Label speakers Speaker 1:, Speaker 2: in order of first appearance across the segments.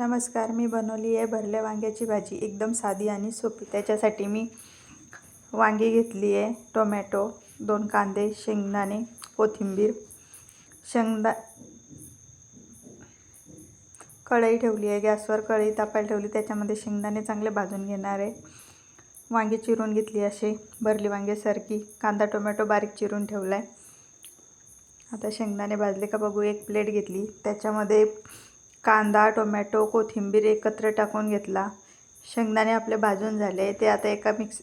Speaker 1: नमस्कार मी बनवली आहे भरल्या वांग्याची भाजी. एकदम साधी आणि सोपी. त्याच्यासाठी मी वांगी घेतली आहे टोमॅटो दोन कांदे शेंगदाणे कोथिंबीर शेंगदा कढई ठेवली आहे. गॅसवर कढई तापायला ठेवली. त्याच्यामध्ये शेंगदाणे चांगले भाजून घेणार आहे. वांगी चिरून घेतली असे. भरली वांग्यासारखी कांदा टोमॅटो बारीक चिरून ठेवला आहे आता शेंगदाणे भाजले का बघू. एक प्लेट घेतली. त्याच्यामध्ये कांदा टोमॅटो कोथिंबीर एकत्र टाकून घेतला. शेंगदाणे आपले भाजून झाले. ते आता एका मिक्स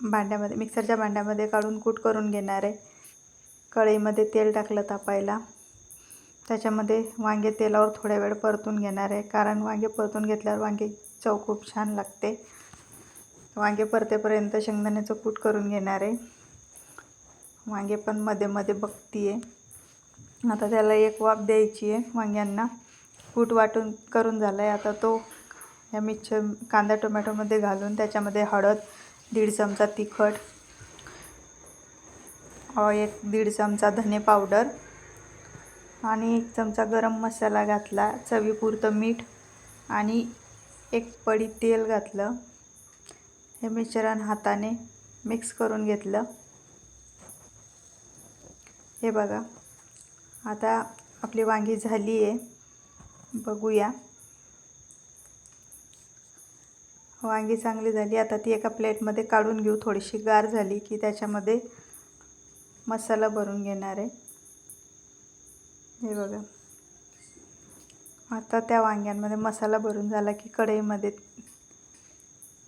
Speaker 1: भांड्यामध्ये मिक्सरच्या भांड्यामध्ये काढून कूट करून घेणार आहे. कढईमध्ये तेल टाकलं तापायला. त्याच्यामध्ये वांगे तेलावर थोड्या वेळ परतून घेणार आहे. कारण वांगे परतून घेतल्यावर वांगे चव खूप छान लागते. वांगे परतेपर्यंत शेंगदाण्याचं कूट करून घेणार आहे. वांगे पण मध्ये मध्ये बघती आहे आता त्याला एक वाफ द्यायची आहे वांग्यांना. कूट वाटून करून झाला आहे आता तो या मिक्सर कांदा टोमॅटोमध्ये घालून त्याच्यामध्ये हळद दीड चमचा तिखट एक दीड चमचा धने पावडर आणि एक चमचा गरम मसाला घातला चवीपुरतं मीठ आणि एक पडी तेल घातलं. हे मिश्रण हाताने मिक्स करून घेतलं. हे बघा आता आपली वांगी झाली आहे बघूया. हो, वांगी चांगली झाली. आता ती एका प्लेटमध्ये काढून घेऊ. थोडीशी गार झाली की त्याच्यामध्ये मसाला भरून घेणार आहे. हे बघा. आता त्या वांग्यांमध्ये मसाला भरून झाला की कढईमध्ये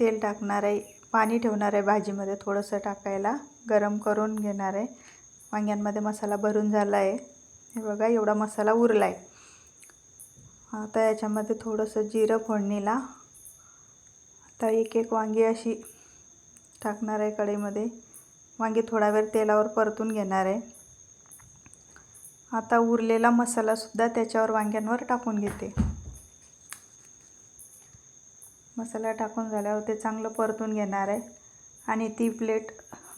Speaker 1: तेल टाकणार आहे. पाणी ठेवणार आहे भाजीमध्ये थोडंसं टाकायला. गरम करून घेणार आहे. वांग्यांमध्ये मसाला भरून झाला आहे. हे बघा एवढा मसाला उरला आहे आता याच्यामध्ये थोडंसं जिरं फोडणीला. आता एक एक वांगी अशी टाकणार आहे कढईमध्ये. वांगी थोडा वेळ तेलावर परतून घेणार आहे. आता उरलेला मसालासुद्धा त्याच्यावर वांग्यांवर टाकून घेते. मसाला टाकून झाल्यावर ते चांगलं परतून घेणार आहे. आणि ती प्लेट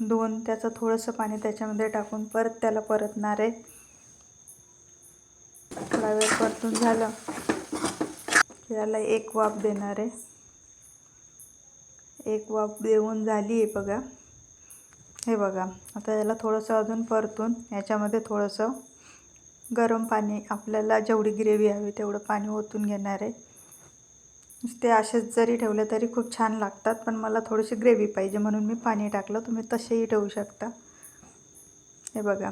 Speaker 1: धुवून त्याचं थोडंसं पाणी त्याच्यामध्ये टाकून परत त्याला परतणार आहे. थोडा वेळ परतून झालं. याला एक वाफ देणार आहे. एक वाफ देऊन झाली आहे बघा. हे बघा आता याला थोडंसं अजून परतून याच्यामध्ये थोडंसं गरम पाणी आपल्याला जेवढी ग्रेव्ही हवी तेवढं पाणी ओतून घेणार आहे. ते असेच जरी ठेवले तरी खूप छान लागतात पण मला थोडीशी ग्रेव्ही पाहिजे म्हणून मी पाणी टाकलं. तुम्ही तसेही ठेवू शकता. हे बघा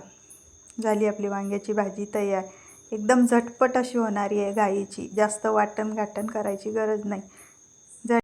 Speaker 1: झाली आपली वांग्याची भाजी तयार. एकदम झटपट अशी होणारी आहे गाईची जास्त वाटण गाटण करायची गरज नाही.